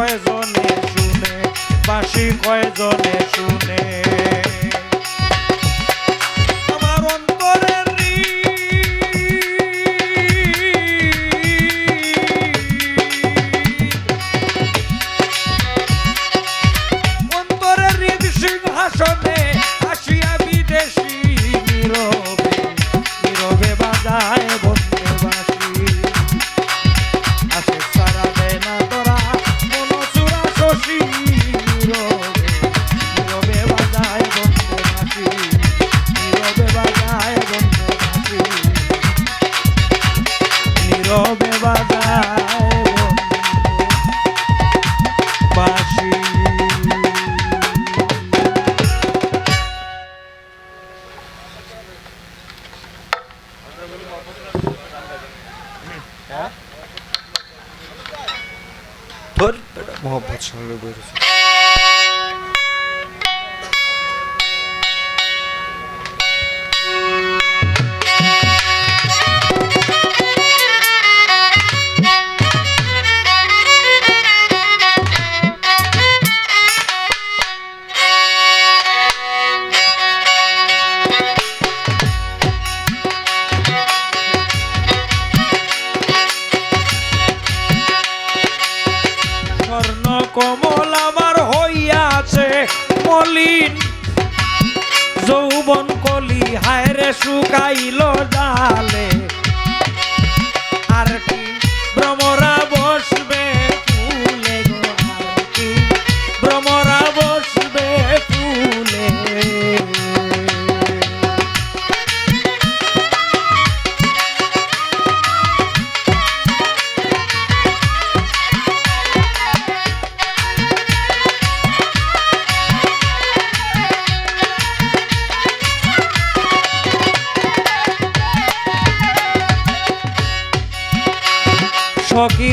কয়জনে শুনে? বাসি কয়জনে শুনে? abone olmayı lütfen. কলিন যৌবন কলি হায় রে শুকাইলো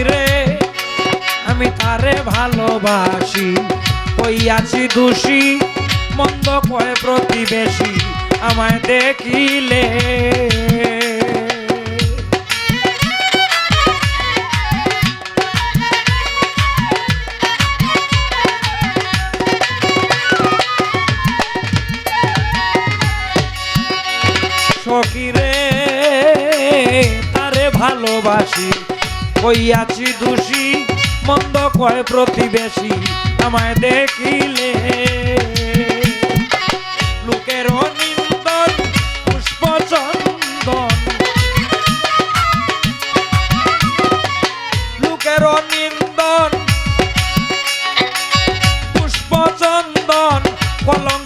রে আমি তারে ভালোবাসি কইয়াছি দোষী মন্দ কয় প্রতিবেশী আমায় দেখিলে। কয় প্রতিবেশী আমায় দেখিলে। লোকের নিন্দন পুষ্প কলঙ্কের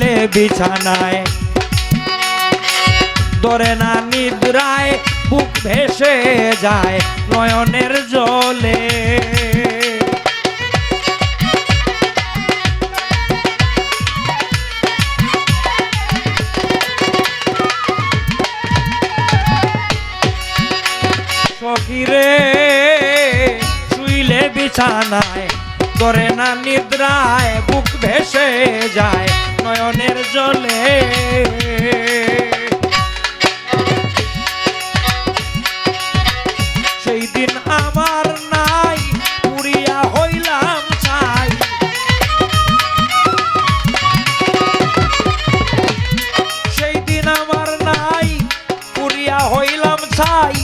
শুইলে বিছানায়। ধরে না নিদ্রায়, বুক ভেসে যায় নয়নের জলে। সখীরে, শুইলে বিছানায়। করে না নিদ্রায়, বুক ভেসে যায় নয়নের জলে। সেই দিন আমার নাই পুরিয়া হইলাম চাই সেই দিন আমার নাই পুরিয়া হইলাম ছাই,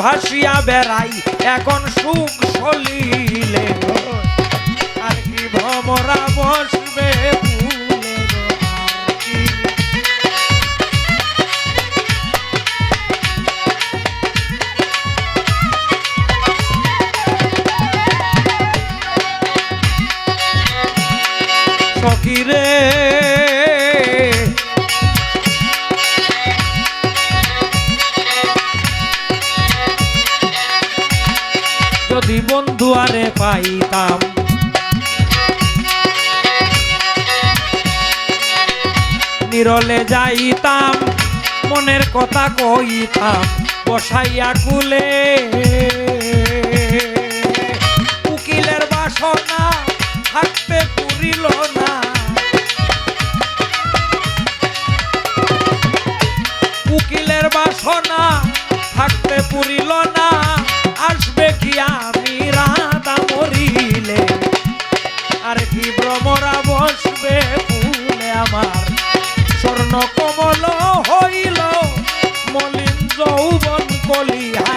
ভাসিয়া বেড়াই, এখন সুখ সলিলে। আর কি ভমরা বসবে যদি বন্ধু আরে পাইতাম। নিরলে যাইতাম মনের কথা কইতাম বসাইয়া কুলে। উকিলের বাসনা আর কি ভ্রমরা বসবে ফুলে আমার। স্বর্ণ কমল হইল মলিন যৌবন কলিয়া